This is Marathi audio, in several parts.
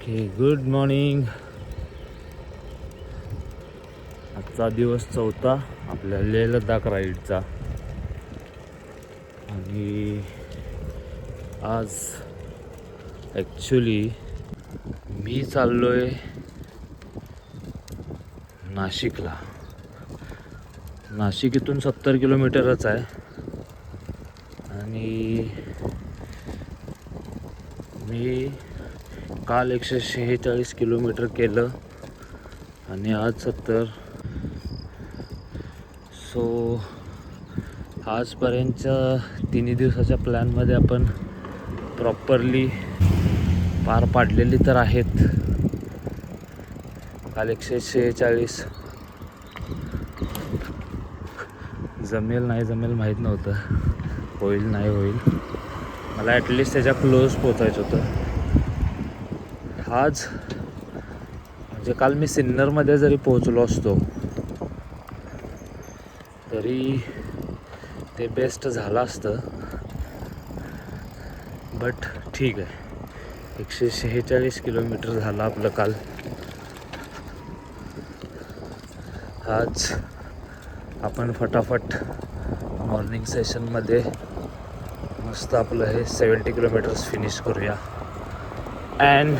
ओके गुड मॉर्निंग आजचा दिवस चौथा आपल्या लेह लडाख राईडचा. आणि आज ॲक्च्युली मी चाललोय नाशिकला. नाशिक इथून सत्तर किलोमीटरच आहे. आणि मी काल एकशे शेहेचाळीस किलोमीटर केलं. आणि आज सत्तर. सो आजपर्यंतच्या तिन्ही दिवसाच्या प्लॅनमध्ये आपण प्रॉपरली पार पाडलेली तर आहेत. काल एकशे शेहेचाळीस. जमेल नाही जमेल माहीत नव्हतं. होईल नाही होईल. मला ॲटलिस्ट त्याच्या क्लोज पोचायचं होतं. आज म्हणजे काल मी सिन्नरमध्ये जरी पोहोचलो असतो तरी ते बेस्ट झालं असतं. बट ठीक आहे. एकशे शेहेचाळीस किलोमीटर झालं आपलं काल. आज आपण फटाफट मॉर्निंग सेशनमध्ये मस्त आपलं हे सेवन्टी किलोमीटर्स फिनिश करूया. And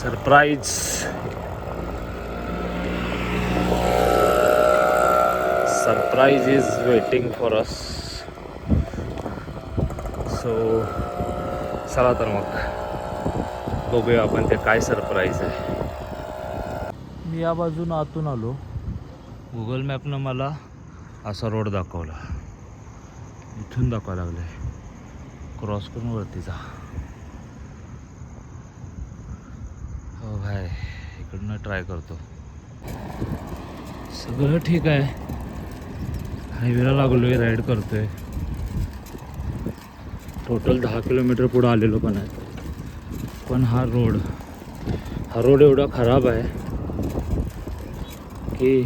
surprise. Surprise is waiting for us so चला तर मग. बघूया आपण ते काय सरप्राईज आहे. मी या बाजून आतून आलो. गुगल मॅपनं मला असा रोड दाखवला. इथून दाखवायला लागले क्रॉस करून वरती जा हो भाई इकडनं ट्राय करतो. सगळं ठीक आहे. हायवेला लागलो आहे राईड करतोय. टोटल दहा किलोमीटर पुढं आलेलो पण आहे. पण हा रोड हा रोड एवढा खराब आहे की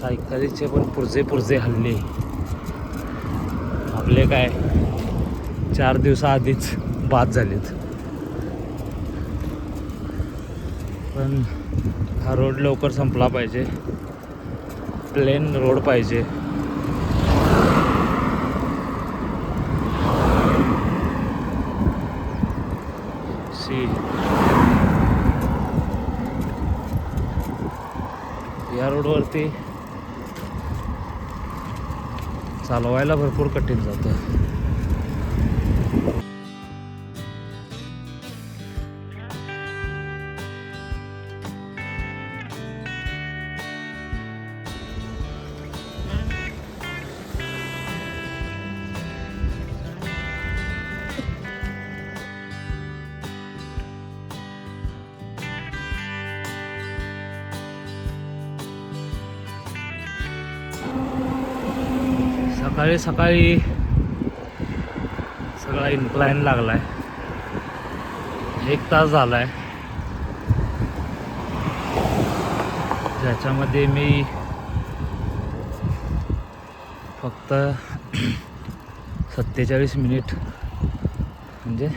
सायकलीचे पण पुरजे पुरजे हल्ले. आपले काय चार दिवसाआधीच बाद झालेत. पण हा रोड लवकर संपला पाहिजे. प्लेन रोड पाहिजे. सी या रोडवरती चालवायला भरपूर कठीण जातं. सकाळी सकाळी सगळा इन्क्लाईन लागला आहे एक तास झाला आहे ज्याच्यामध्ये मी फक्त सत्तेचाळीस मिनिट म्हणजे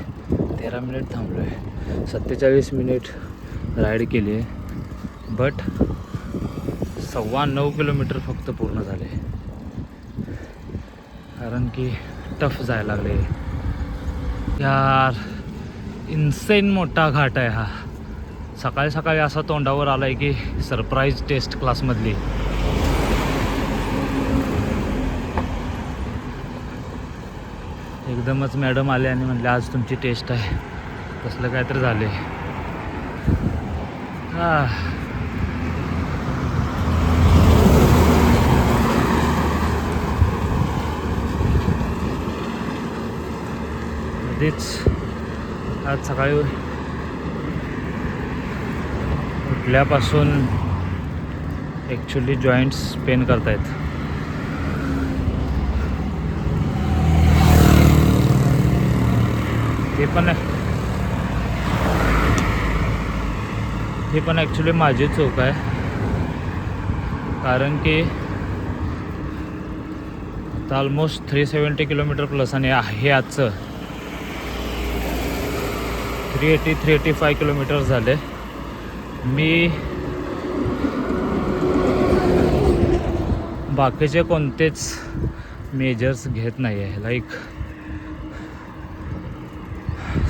तेरा मिनिट थांबलो आहे सत्तेचाळीस मिनिट राईड केली आहे बट सव्वा नऊ किलोमीटर फक्त पूर्ण झाले. कारण की टफ जायला लागले यार इन्सेन मोठा घाट आहे हा. सकाळी सकाळी असा तोंडावर आला आहे की सरप्राईज टेस्ट क्लासमधली एकदमच मॅडम आले आणि म्हणले आज तुमची टेस्ट आहे. तसलं काहीतरी झाले हा आधीच आज सकाळी उठल्यापासून ॲक्च्युली जॉईंट्स पेन करतायत. ते पण हे पण ॲक्च्युली माझी चूक आहे. कारण की आता almost three seventy kilometre plus आणि आहे आजचं three eighty three eighty five kilometre झाले. मी बाकीचे कोणतेच मेजर्स घेत नाही आहे लाईक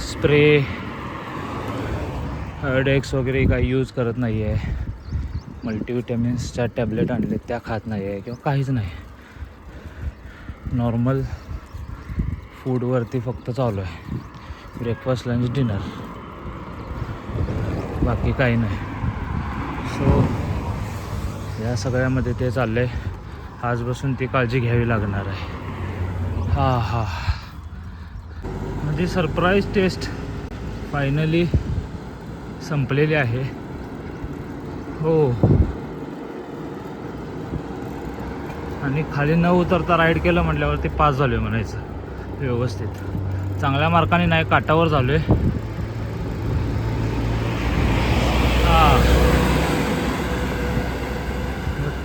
स्प्रे डेक्स वगैरे काही यूज करत नाही आहे मल्टीविटॅमिन्सच्या टॅबलेट आणले त्या खात नाही आहे किंवा काहीच नाही. नॉर्मल फूडवरती फक्त चालू आहे. ब्रेकफास्ट लंच डिनर बाकी काही नाही. सो या सगळ्यामध्ये ते चाललं आहे आजपासून ती काळजी घ्यावी लागणार आहे. हा हा. म्हणजे सरप्राईज टेस्ट फायनली संपलेली आहे. हो. आणि खाली न उतरता राईड केलं म्हटल्यावरती पास झालो आहे म्हणायचं. व्यवस्थित. चांगल्या मार्काने नाही काटावर झालो आहे हां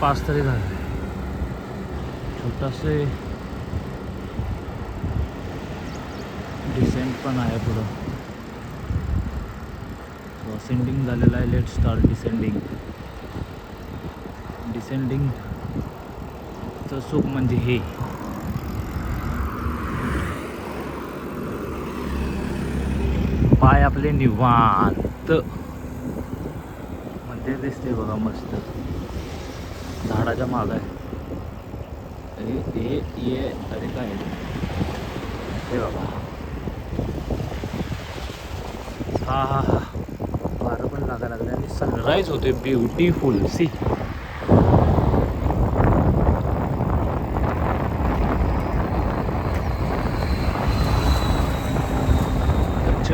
पाच तरी झाले. छोटासे डिसेंट पण आहे पुढं. असेंडिंग झालेलं आहे लेट स्टार्ट डिसेंडिंग डिसेंडिंगचं सुख म्हणजे हे. पाय आपले निवांत. म्हणजे दिसते बघा मस्त. झाडाच्या माग आहे. ए ये अरे काय? हे बाबा हा हा हा. वारं पण लागायला लागले आणि सनराईज होते ब्युटिफुल सी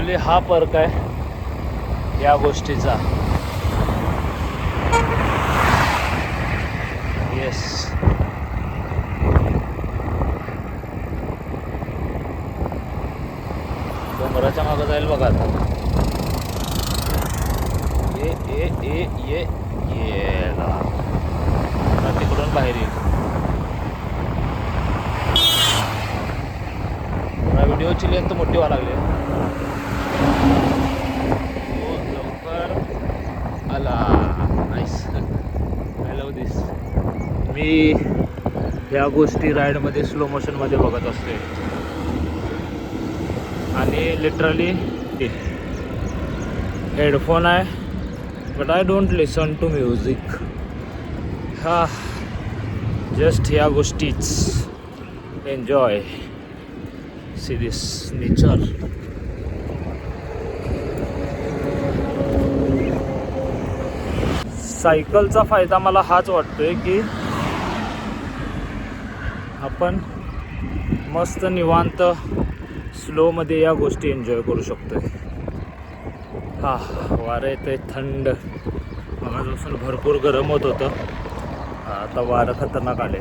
ॲक्च्युली हा फरक आहे या गोष्टीचा. येस डोंगराच्या मागं जाईल बघा आता. ए ए ए ये ये तिकडून बाहेर येईल व्हिडिओची लेंथ मोठी व्हायला लागली हो, लवकर आला नाईस आय लव दिस मी ह्या गोष्टी राईडमध्ये स्लो मोशनमध्ये बघत असते आणि लिटरली हेडफोन आहे but I don't listen to music हा. जस्ट ह्या गोष्टीच. एन्जॉय सी दिस नेचर सायकलचा फायदा मला हाच वाटतोय की आपण मस्त निवांत स्लोमध्ये या गोष्टी एन्जॉय करू शकतो हा वारं येतंय थंड. मगापासून भरपूर गरम होत होतं. आता वारं खतरनाक आले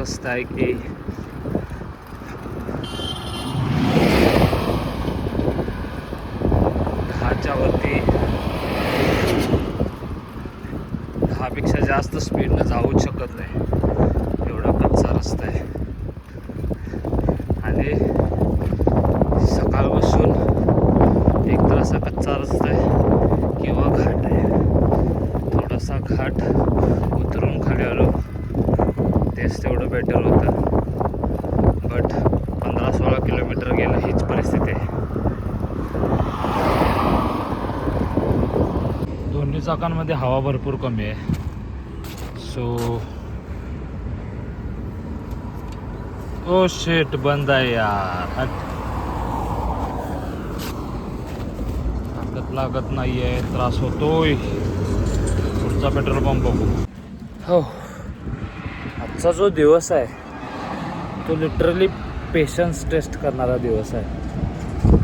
रस्ता आहे की? दहाच्या वरती दहापेक्षा जास्त स्पीडनं जाऊच शकत नाही. एवढा कच्चा रस्ता आहे. आणि सकाळपासून एक तर असा कच्चा रस्ता आहे किंवा घाट आहे. थोडासा घाट उतरून खाली आलो बेटर होतं. बट पंधरा सोळा किलोमीटर गेलं हीच परिस्थिती आहे. दोन्ही चाकांमध्ये हवा भरपूर कमी आहे. सो ओ शेट बंद आहे यार. ताकद लागत नाहीये त्रास होतोय. पुढचा पेट्रोल पंप बघू. हो. आजचा जो दिवस आहे तो लिटरली पेशन्स टेस्ट करणारा दिवस आहे.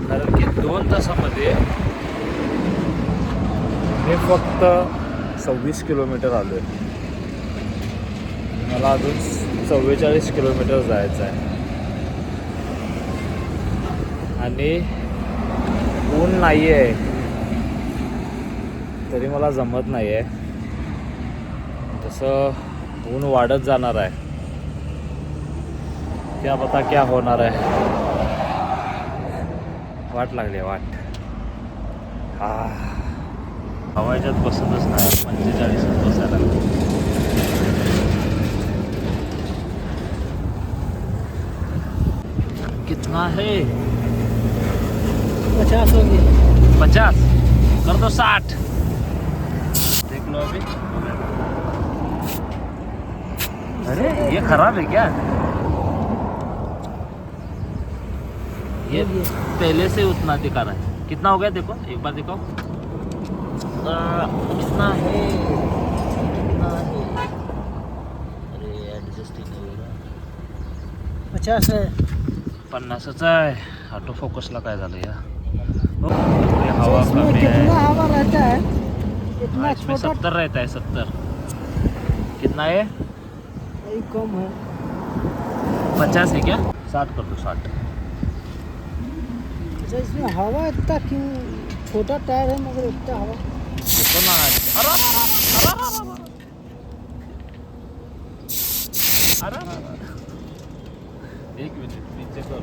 कारण की दोन तासामध्ये मी फक्त सव्वीस किलोमीटर आलो आहे मला अजून चव्वेचाळीस किलोमीटर जायचं आहे. आणि ऊन नाही आहे तरी मला जमत नाही आहे तसं ऊन वाढत जाणार आहे. क्या पता क्या होणार आहे. वाट लागली वाट. हा. हवायच्यात बसतच नाही पंचेचाळीसच बसायला कितना है? पचास हो गए पचास? कर दो साठ. देख लो अभी। अरे ये खराब है क्या? ये पहले से उतना दिखा रहा है। कितना हो गया देखो एक बार देखो। कितना है? कितना है? अरे ॲडजस्ट नाही हो रहा. पचास है। पन्नासच आहे ऑटो फोकसला काय झालं या हवा कमी रहता है? इतना हाँ, इसमें सत्तर रहता है सत्तर। कितना है? कम है। पचास है क्या? साठ कर दो साठ। अच्छा इसमें हवा इतना क्यों? छोटा टायर है मगर इतना हवा. एक मिनट नीचे कर।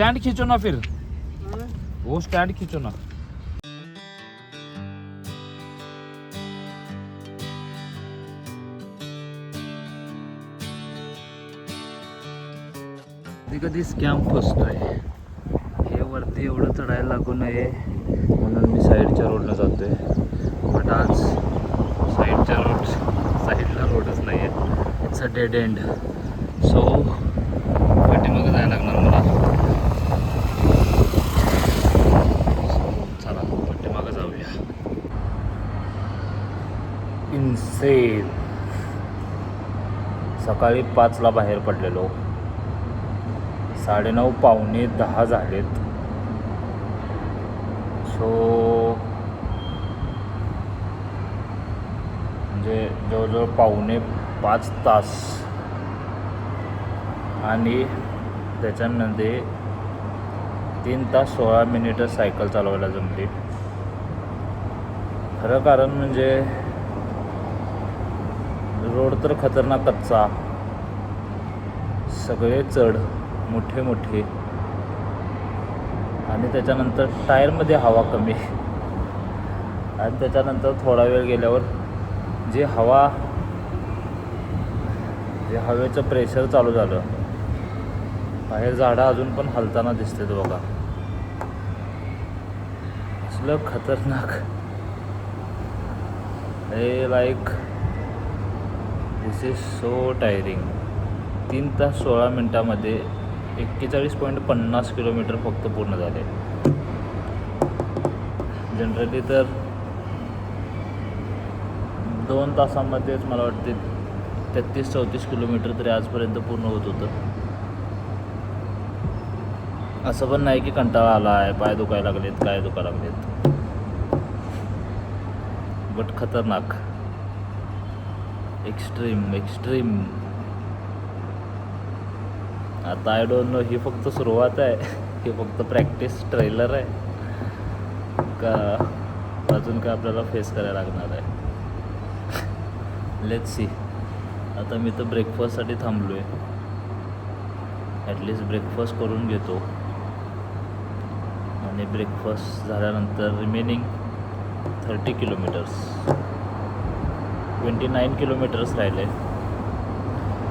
स्टैंड खींचो ना फिर. वो स्टैंड खींचो ना. कधी कधी स्कॅम फसतोय. हे वरती एवढं चढायला लागू नये. म्हणून मी साईडच्या रोडनं जातोय. बट आज साईडच्या रोड साईडला रोडच नाही आहे it's a dead end so पाठीमागं जायला लागणार मला चला पाठीमागं जाऊया इन्सेन सकाळी पाचला बाहेर पडलेलो. साडेनऊ पावणे दहा झालेत. सो म्हणजे जवळजवळ पावणे पाच तास. आणि त्याच्यामध्ये तीन तास सोळा मिनिटं सायकल चालवायला जमली. खरं कारण म्हणजे रोड तर खतरनाक कच्चा. सगळे चढ मोठे मोठे. आणि त्याच्यानंतर टायरमध्ये हवा कमी. आणि त्याच्यानंतर थोडा वेळ गेल्यावर जे हवा जे हवेचं प्रेशर चालू झालं. बाहेर झाडं अजून पण हलताना दिसतात बघा. असलं खतरनाक. हे like this is so tiring तीन तास सोळा मिनटामध्ये एक्केचाळीस पॉईंट पन्नास किलोमीटर फक्त पूर्ण झाले. जनरली तर दोन तासामध्येच मला वाटते तेहतीस चौतीस किलोमीटर तरी आजपर्यंत पूर्ण होत होतं. असं पण नाही की कंटाळा आला आहे पाय दुखायला लागलेत काय दुखायला लागलेत. बट खतरनाक. एक्स्ट्रीम एक्स्ट्रीम आता आय डोंट नो ही फक्त सुरुवात आहे. ही फक्त प्रॅक्टिस ट्रेलर आहे. का अजून काय आपल्याला फेस करायला लागणार आहे? लेट सी आता मी तर ब्रेकफास्टसाठी थांबलो आहे ॲटलिस्ट ब्रेकफास्ट करून घेतो. आणि ब्रेकफास्ट झाल्यानंतर remaining thirty kilometres twenty nine kilometres राहिले.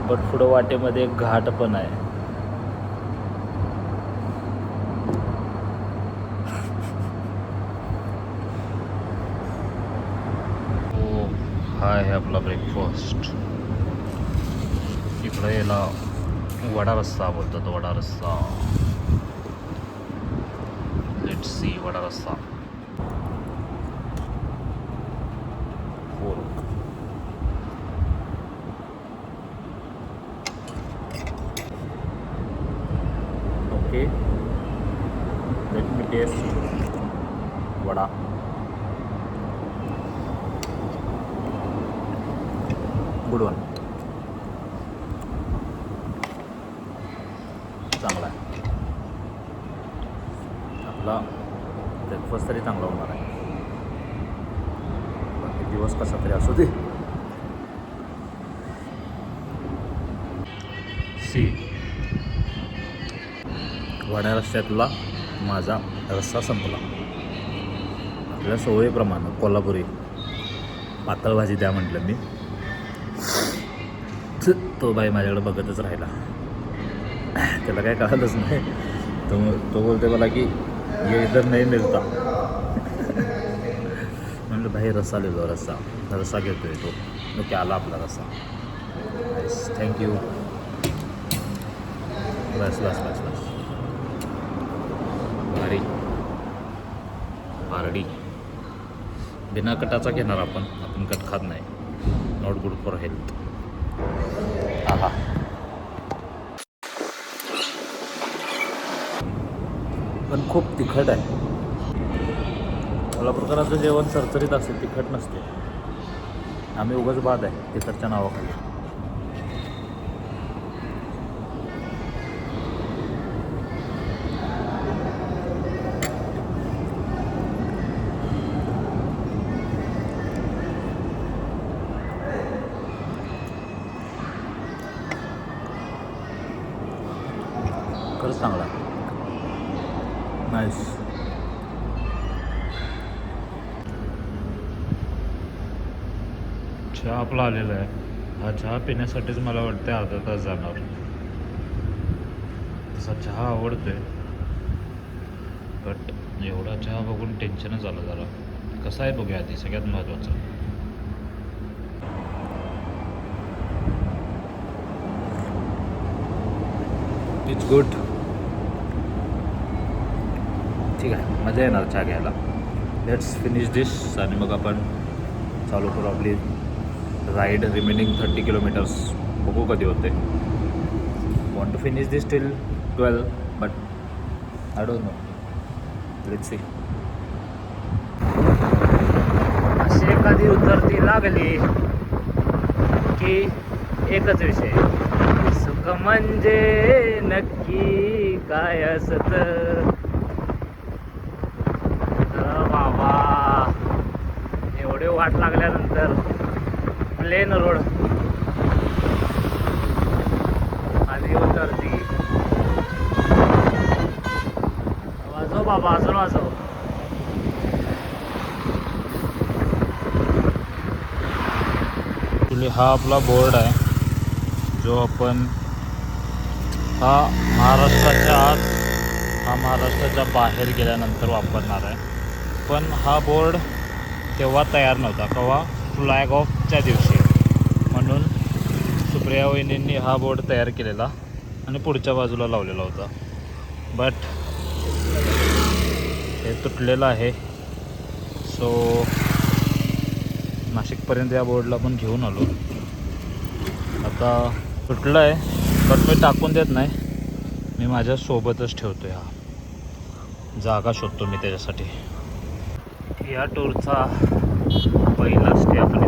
बट पुढं वाटेमध्ये एक घाट पण आहे. हो हा आहे आपला ब्रेकफास्ट इकडं याला वडा रस्सा बोलतात वडा रस्सा. Let see vada rassa four okay let me taste vada good one चांगला आहे आपला ब्रेकफास्ट तरी चांगला होणार आहे. बाकी दिवस कसा तरी असू दे. सी. वड्या रस्त्यातला माझा रस्सा संपला. आपल्या सवयीप्रमाणे कोल्हापुरी पातळ भाजी द्या म्हटलं मी. तो बाई माझ्याकडे बघतच राहिला. त्याला काय कळालंच नाही. तो तो बोलते मला की ये इधर नाही मिळता म्हणलं भाई रस्सा लिहिलो रस्सा। रस्सा घेतोय तो। मग आला आपला रस्सा? थँक्यू बस बस बस बस। भारी। पारडी बिना कटाचा घेणार आपण आपण कट खात नाही. नॉट गुड फॉर हेल्थ आहा. खूप तिखट आहे. कोल्हापूरकरांचं जेवण सरसरीत असेल तिखट नसते. आम्ही उगाच बाद आहे तिखटच्या नावाखाली. चहा आपला आलेला आहे. हा चहा पिण्यासाठीच मला वाटते अर्धा तास जाणार. तसा चहा आवडते बट एवढा चहा बघून टेन्शनच आलं जरा. कसा आहे बघूया आधी सगळ्यात महत्त्वाचं इट्स गुड ठीक आहे मजा येणार चहा घ्यायला. लेट्स फिनिश दिस आणि मग आपण चालू करू आपली राईड रिमेनिंग थर्टी किलोमीटर्स बघू कधी होते. Want to finish this till twelve but I don't know let see अशी एखादी उतरती लागली की एकच विषय. सुख म्हणजे नक्की काय असत? बाबा एवढे वाट लागल्यानंतर प्लेन रोड. आधी उतरती हो वाजव बाबा अजून वाजव. ॲक्च्युली हा आपला बोर्ड आहे जो आपण हा महाराष्ट्राच्या आत हा महाराष्ट्राच्या बाहेर गेल्यानंतर वापरणार आहे. पण हा बोर्ड तेव्हा तयार नव्हता केव्हा? फ्लॅग ऑफच्या दिवशी. म्हणून सुप्रिया वहिनींनी हा बोर्ड तयार केलेला आणि पुढच्या बाजूला लावलेला होता. बट हे तुटलेलं आहे. सो नाशिकपर्यंत या बोर्डला पण घेऊन आलो. आता तुटलं आहे पण मी टाकून देत नाही. मी माझ्या सोबतच ठेवतो हा. जागा शोधतो मी त्याच्यासाठी. या टूरचा पहिला स्टे आपण इथं करतोय